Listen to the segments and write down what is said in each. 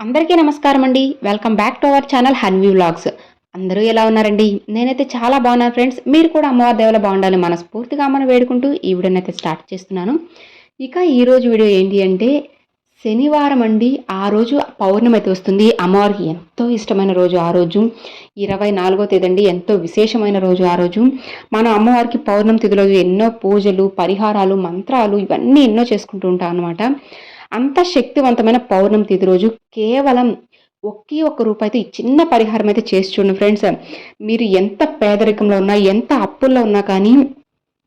అందరికీ నమస్కారం అండి. Welcome back to our channel Hanvi vlogs అందరూ ఎలా ఉన్నారండి? నేనైతే చాలా బాగున్నాను ఫ్రెండ్స్ మీరు కూడా అమ్మవారి దేవుల బాగుండాలి మనస్ఫూర్తిగా అమ్మను వేడుకుంటూ ఈ వీడియోనైతే స్టార్ట్ చేస్తున్నాను. ఇక ఈరోజు వీడియో ఏంటి అంటే శనివారం అండి. ఆ రోజు పౌర్ణమి అయితే వస్తుంది. అమ్మవారికి ఎంతో ఇష్టమైన రోజు ఆ రోజు. ఇరవై నాలుగో తేదీ అండి. ఎంతో విశేషమైన రోజు ఆ రోజు. మనం అమ్మవారికి పౌర్ణమి తిథి రోజు ఎన్నో పూజలు పరిహారాలు మంత్రాలు ఇవన్నీ ఎన్నో చేసుకుంటూ ఉంటాం అనమాట అంత శక్తివంతమైన పౌర్ణమి తిథి రోజు కేవలం ఒకే ఒక్క రూపాయితో ఈ చిన్న పరిహారం అయితే చేసి చూడండి ఫ్రెండ్స్. మీరు ఎంత పేదరికంలో ఉన్నా ఎంత అప్పుల్లో ఉన్నా కానీ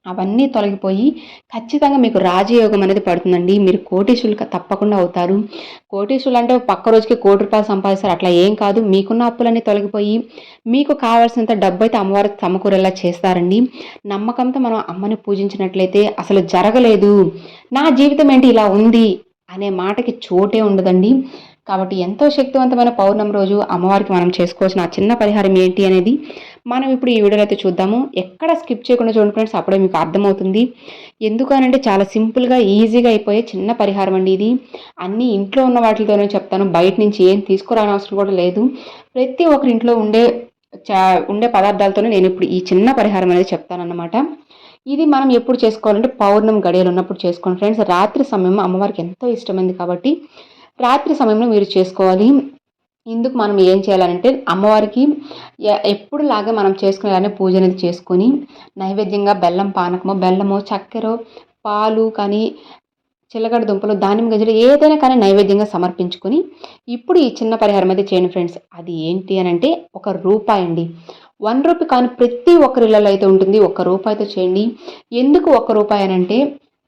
అవన్నీ తొలగిపోయి ఖచ్చితంగా మీకు రాజయోగం అనేది పడుతుందండి. మీరు కోటీశ్వరులు తప్పకుండా అవుతారు. కోటీశ్వరులు అంటే పక్క రోజుకి కోటి రూపాయలు సంపాదిస్తారు. అట్లా ఏం కాదు. మీకున్న అప్పులన్నీ తొలగిపోయి మీకు కావాల్సినంత డబ్బు అయితే అమ్మవారికి సమకూరేలా చేస్తారండి. నమ్మకంతో మనం అమ్మని పూజించినట్లయితే అసలు జరగలేదు. నా జీవితం ఏంటి? ఇలా ఉంది. అనే మాటకి చోటే ఉండదండి. కాబట్టి ఎంతో శక్తివంతమైన పౌర్ణమి రోజు అమ్మవారికి మనం చేసుకోవాల్సిన ఆ చిన్న పరిహారం ఏంటి అనేది మనం ఇప్పుడు ఈ వీడియోలో అయితే చూద్దాము. ఎక్కడ స్కిప్ చేయకుండా చూడండి ఫ్రెండ్స్ అప్పుడే మీకు అర్థమవుతుంది. ఎందుకనంటే చాలా సింపుల్గా ఈజీగా అయిపోయే చిన్న పరిహారం అండి ఇది. అన్ని ఇంట్లో ఉన్న వాటితోనే చెప్తాను. బయట నుంచి ఏం తీసుకురాని అవసరం కూడా లేదు. ప్రతి ఒక్కరి ఇంట్లో ఉండే చా ఉండే పదార్థాలతోనే నేను ఇప్పుడు ఈ చిన్న పరిహారం అనేది చెప్తానన్నమాట. ఇది మనం ఎప్పుడు చేసుకోవాలంటే పౌర్ణమి గడియలు ఉన్నప్పుడు చేసుకోండి. ఫ్రెండ్స్ రాత్రి సమయం అమ్మవారికి ఎంతో ఇష్టమైంది కాబట్టి రాత్రి సమయంలో మీరు చేసుకోవాలి. ఇందుకు మనం ఏం చేయాలంటే అమ్మవారికి ఎప్పుడు లాగా మనం చేసుకునేలానే పూజ అనేది చేసుకొని నైవేద్యంగా బెల్లం పానకము బెల్లము చక్కెర పాలు కానీ చిల్లగడ్డ దుంపలు దానిమ్మ గజలు ఏదైనా కానీ నైవేద్యంగా సమర్పించుకొని ఇప్పుడు ఈ చిన్న పరిహారం అయితే చేయండి ఫ్రెండ్స్. అది ఏంటి అని అంటే ఒక రూపాయి అండి. వన్ రూపీ కానీ ప్రతి ఒక్కరిళ్ళలో అయితే ఉంటుంది. ఒక్క రూపాయితో చేయండి. ఎందుకు ఒక్క రూపాయి అని అంటే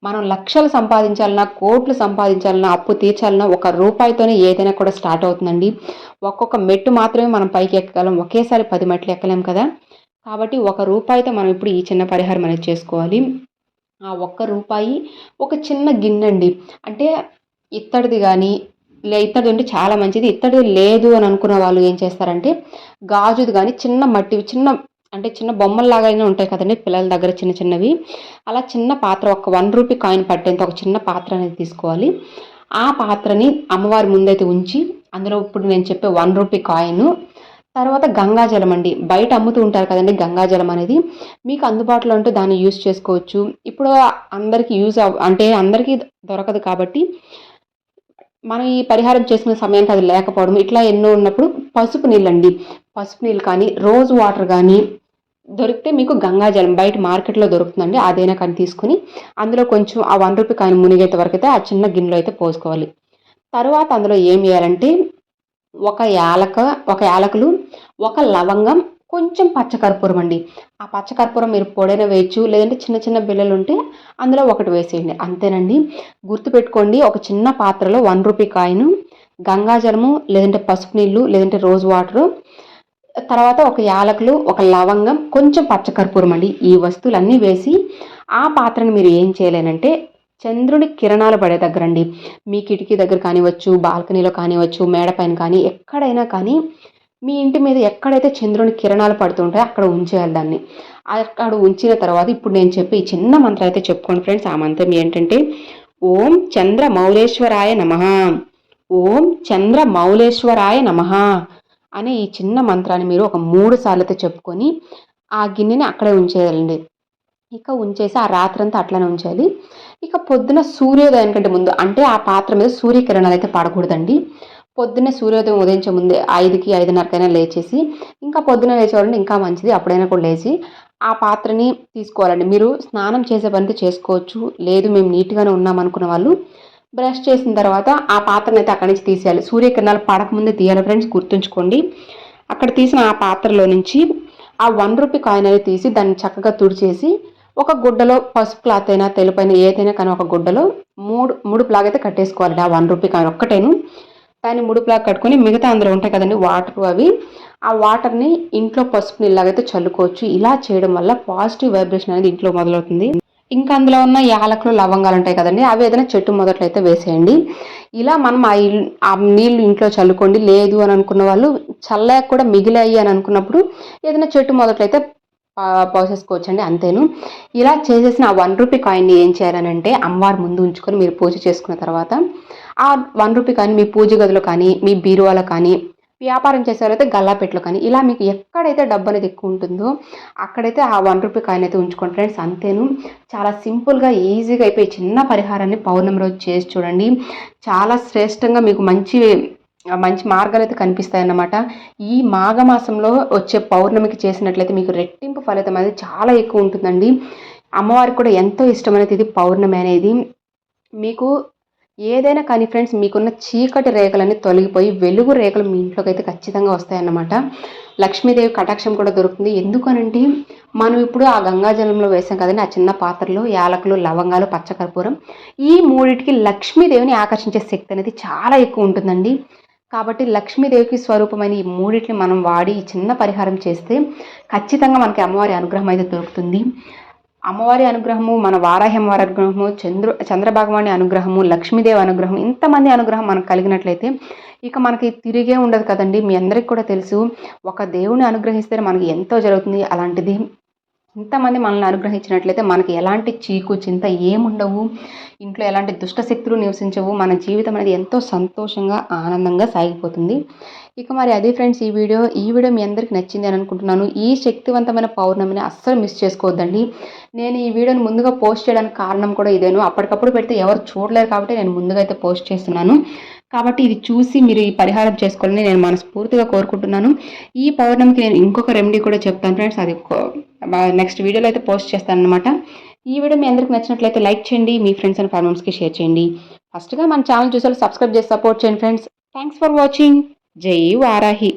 మనం లక్షలు సంపాదించాలన్నా కోట్లు సంపాదించాలన్నా అప్పు తీర్చాలన్నా ఒక రూపాయితోనే ఏదైనా కూడా స్టార్ట్ అవుతుందండి. ఒక్కొక్క మెట్టు మాత్రమే మనం పైకి ఎక్కగలం. ఒకేసారి పది మెట్లు ఎక్కలేం కదా? కాబట్టి ఒక రూపాయితో మనం ఇప్పుడు ఈ చిన్న పరిహారం అనేది చేసుకోవాలి. ఆ ఒక్క రూపాయి ఒక చిన్న గిన్నె అండి అంటే ఇత్తడిది కానీ ఇత్తడి ఉంటే చాలా మంచిది. ఇత్తడి లేదు అని అనుకున్న వాళ్ళు ఏం చేస్తారంటే గాజుది కానీ చిన్న మట్టి చిన్న అంటే చిన్న బొమ్మల్లాగా ఉంటాయి కదండి పిల్లల దగ్గర చిన్న చిన్నవి. అలా చిన్న పాత్ర ఒక వన్ రూపీ కాయిన్ పట్టేంత ఒక చిన్న పాత్ర అనేది తీసుకోవాలి. ఆ పాత్రని అమ్మవారి ముందైతే ఉంచి అందులో ఇప్పుడు నేను చెప్పే వన్ రూపీ కాయిన్ తర్వాత గంగాజలం అండి. బయట అమ్ముతూ ఉంటారు కదండి గంగాజలం అనేది. మీకు అందుబాటులో ఉంటే దాన్ని యూస్ చేసుకోవచ్చు. ఇప్పుడు అందరికీ యూజ్ అంటే అందరికీ దొరకదు కాబట్టి మనం ఈ పరిహారం చేసుకునే సమయానికి అది లేకపోవడం ఇట్లా ఎన్నో ఉన్నప్పుడు పసుపు నీళ్ళండి. పసుపు నీళ్ళు కానీ రోజ్ వాటర్ కానీ దొరికితే మీకు గంగాజలం బయట మార్కెట్లో దొరుకుతుందండి. అదైనా కానీ తీసుకుని అందులో కొంచెం ఆ వన్ రూపీ కానీ మునిగేంత వరకు అయితే ఆ చిన్న గిన్నెలో అయితే పోసుకోవాలి. తర్వాత అందులో ఏం చేయాలంటే ఒక యాలక ఒక యాలకులు ఒక లవంగం కొంచెం పచ్చకర్పూరం అండి. ఆ పచ్చకర్పూరం మీరు పొడైన వేయచ్చు లేదంటే చిన్న చిన్న బిళ్ళలు ఉంటే అందులో ఒకటి వేసేయండి. అంతేనండి. గుర్తుపెట్టుకోండి ఒక చిన్న పాత్రలో వన్ రూపీ కాయిన్ గంగాజలము లేదంటే పసుపు నీళ్ళు లేదంటే రోజ్ వాటరు తర్వాత ఒక యాలకులు ఒక లవంగం కొంచెం పచ్చకర్పూరం అండి. ఈ వస్తువులన్నీ వేసి ఆ పాత్రను మీరు ఏం చేయలేనంటే చంద్రుడి కిరణాలు పడే దగ్గర అండి. మీ కిటికీ దగ్గర కానివచ్చు బాల్కనీలో కానివచ్చు మేడపైన కానీ ఎక్కడైనా కానీ మీ ఇంటి మీద ఎక్కడైతే చంద్రుని కిరణాలు పడుతుంటాయో అక్కడ ఉంచేయాలి దాన్ని. అక్కడ ఉంచిన తర్వాత ఇప్పుడు నేను చెప్పి ఈ చిన్న మంత్రం అయితే చెప్పుకోండి ఫ్రెండ్స్. ఆ మంత్రం ఏంటంటే ఓం చంద్ర మౌలేశ్వరాయ నమ. ఓం చంద్ర మౌలేశ్వరాయ నమ అనే ఈ చిన్న మంత్రాన్ని మీరు ఒక మూడు సార్లు అయితే చెప్పుకొని ఆ గిన్నెని అక్కడే ఉంచేయాలండి. ఇక ఉంచేసి ఆ రాత్రంతా అట్లనే ఉంచాలి. ఇక పొద్దున సూర్యోదయం కంటే ముందు అంటే ఆ పాత్ర మీద సూర్యకిరణాలు అయితే పడకూడదండి. పొద్దున్నే సూర్యోదయం ఉదయించే ముందే ఐదుకి ఐదున్నరకైనా లేచేసి ఇంకా పొద్దున లేచేవాళ్ళంటే ఇంకా మంచిది అప్పుడైనా కూడా లేచి ఆ పాత్రని తీసుకోవాలండి. మీరు స్నానం చేసే పనితో చేసుకోవచ్చు. లేదు మేము నీట్గానే ఉన్నాం అనుకున్న వాళ్ళు బ్రష్ చేసిన తర్వాత ఆ పాత్రను అయితే అక్కడి నుంచి తీసేయాలి. సూర్యకిరణాలు పడకముందే తీయాలి ఫ్రెండ్స్ గుర్తుంచుకోండి. అక్కడ తీసిన ఆ పాత్రలో నుంచి ఆ వన్ రూపీ కాయిన్ అనేది తీసి దాన్ని చక్కగా తుడిచేసి ఒక గుడ్డలో పసుపు క్లాత్ అయినా తెలుపైన ఏదైనా కానీ ఒక గుడ్డలో మూడు మూడు ప్లాగ్ అయితే కట్టేసుకోవాలి ఆ వన్ రూపీ కాయిన్ ఒక్కటేను. దాన్ని ముడుపులాగా కట్టుకొని మిగతా అందులో ఉంటాయి కదండి వాటర్ అవి. ఆ వాటర్ని ఇంట్లో పసుపు నీళ్ళలాగైతే చల్లుకోవచ్చు. ఇలా చేయడం వల్ల పాజిటివ్ వైబ్రేషన్ అనేది ఇంట్లో మొదలవుతుంది. ఇంకా అందులో ఉన్న యాలకులు లవంగాలు ఉంటాయి కదండి అవి ఏదైనా చెట్టు మొదట్లో అయితే వేసేయండి. ఇలా మనం ఆ ఆ నీళ్ళు ఇంట్లో చల్లుకోండి. లేదు అని అనుకున్న వాళ్ళు చల్లగా కూడా మిగిలాయి అని అనుకున్నప్పుడు ఏదైనా చెట్టు మొదట్లో అయితే పోసేసుకోవచ్చండి అంతేను. ఇలా చేసేసిన ఆ వన్ రూపీ కాయిన్ని ఏం చేయాలనంటే అమ్మవారి ముందు ఉంచుకొని మీరు పూజ చేసుకున్న తర్వాత ఆ వన్ రూపీ కానీ మీ పూజ గదిలో కానీ మీ బీరువాలో కానీ వ్యాపారం చేసేవారైతే గల్లాపెట్లో కానీ ఇలా మీకు ఎక్కడైతే డబ్బు అనేది ఎక్కువ ఉంటుందో అక్కడైతే ఆ వన్ రూపీ కాయిన్ అయితే ఉంచుకోండి ఫ్రెండ్స్ అంతేను. చాలా సింపుల్గా ఈజీగా అయిపోయి చిన్న పరిహారాన్ని పౌర్ణమి రోజు చేసి చూడండి. చాలా శ్రేష్టంగా మీకు మంచి మంచి మార్గాలు అయితే కనిపిస్తాయి అన్నమాట ఈ మాఘమాసంలో వచ్చే పౌర్ణమికి చేసినట్లయితే మీకు రెట్టింపు ఫలితం అనేది చాలా ఎక్కువ ఉంటుందండి. అమ్మవారికి కూడా ఎంతో ఇష్టమైనది ఇది పౌర్ణమి అనేది. మీకు ఏదైనా కానీ ఫ్రెండ్స్ మీకున్న చీకటి రేఖలన్నీ తొలగిపోయి వెలుగు రేఖలు మీ ఇంట్లోకి అయితే ఖచ్చితంగా వస్తాయన్నమాట. లక్ష్మీదేవి కటాక్షం కూడా దొరుకుతుంది. ఎందుకనంటే మనం ఇప్పుడు ఆ గంగాజలంలో వేసాం కదండి ఆ చిన్న పాత్రలు యాలకులు లవంగాలు పచ్చకర్పూరం. ఈ మూడిటికి లక్ష్మీదేవిని ఆకర్షించే శక్తి అనేది చాలా ఎక్కువ ఉంటుందండి. కాబట్టి లక్ష్మీదేవికి స్వరూపమైన ఈ మూడింటిని మనం వాడి ఈ చిన్న పరిహారం చేస్తే ఖచ్చితంగా మనకి అమ్మవారి అనుగ్రహం అయితే దొరుకుతుంది. అమ్మవారి అనుగ్రహము మన వారాహమ్మవారి అనుగ్రహము చంద్ర చంద్రభగవాని అనుగ్రహము లక్ష్మీదేవి అనుగ్రహం ఇంతమంది అనుగ్రహం మనకు కలిగినట్లయితే ఇక మనకి తిరిగే ఉండదు కదండి. మీ అందరికి కూడా తెలుసు ఒక దేవుని అనుగ్రహిస్తే మనకి ఎంతో జరుగుతుంది. అలాంటిది ఇంతమంది మనల్ని అనుగ్రహించినట్లయితే మనకి ఎలాంటి చీకు చింత ఏముండవు. ఇంట్లో ఎలాంటి దుష్టశక్తులు నివసించవు. మన జీవితం అనేది ఎంతో సంతోషంగా ఆనందంగా సాగిపోతుంది. ఇక మరి అదే ఫ్రెండ్స్ ఈ వీడియో ఈ వీడియో మీ అందరికి నచ్చింది అని అనుకుంటున్నాను. ఈ శక్తివంతమైన పౌర్ణమిని అస్సలు మిస్ చేసుకోవద్దండి. నేను ఈ వీడియోని ముందుగా పోస్ట్ చేయడానికి కారణం కూడా ఇదేను. అప్పటికప్పుడు పెడితే ఎవరు చూడలేరు కాబట్టి నేను ముందుగా అయితే పోస్ట్ చేస్తున్నాను. కాబట్టి ఇది చూసి మీరు ఈ పరిహారం చేసుకోవాలని నేను మనస్ఫూర్తిగా కోరుకుంటున్నాను. ఈ పౌర్ణమికి నేను ఇంకొక రెమెడీ కూడా చెప్తాను ఫ్రెండ్స్. అది నెక్స్ట్ వీడియోలో అయితే పోస్ట్ చేస్తాను అనమాట ఈ వీడియో మీ అందరికి నచ్చినట్లయితే లైక్ చేయండి. మీ ఫ్రెండ్స్ అండ్ ఫ్యామిలీస్కి షేర్ చేయండి. ఫస్ట్గా మన ఛానల్ చూసారు సబ్స్క్రైబ్ చేసి సపోర్ట్ చేయండి ఫ్రెండ్స్. థ్యాంక్స్ ఫర్ వాచింగ్ जयी वाराही.